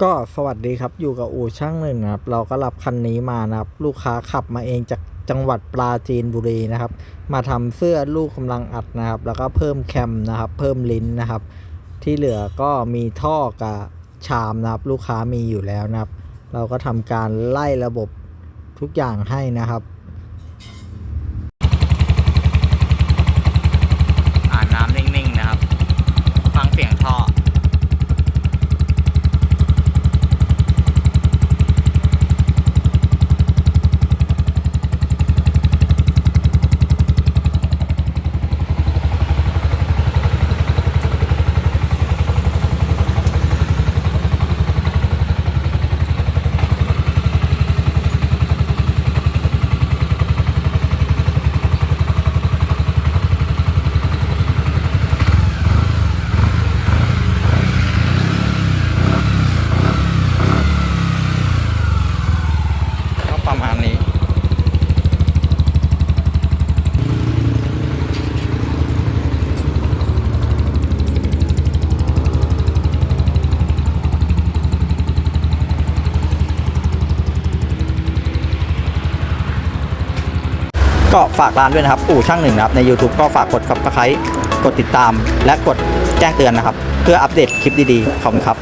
ก็สวัสดีครับอยู่กับอู่ช่างหนึ่งนะครับเราก็รับคันนี้มานะครับ ลูกค้าขับมาเองจากจังหวัดปราจีนบุรีนะครับ มาทำเสื้อลูกกำลังอัดนะครับ แล้วก็เพิ่มแคมนะครับ เพิ่มลิ้นนะครับ ที่เหลือก็มีท่อกับชามนะครับ ลูกค้ามีอยู่แล้วนะครับ เราก็ทำการไล่ระบบทุกอย่างให้นะครับ อ่าน้ำนิ่งๆนะครับ ฟังเสียงท่อ ก็ประมาณนี้ ก็ฝากร้านด้วยนะครับ อู่ช่างหนึ่งนะครับใน YouTube ก็ฝากกด subscribe กดติดตาม และกดแจ้งเตือนนะครับ เพื่ออัปเดตคลิปดีๆขอบคุณครับ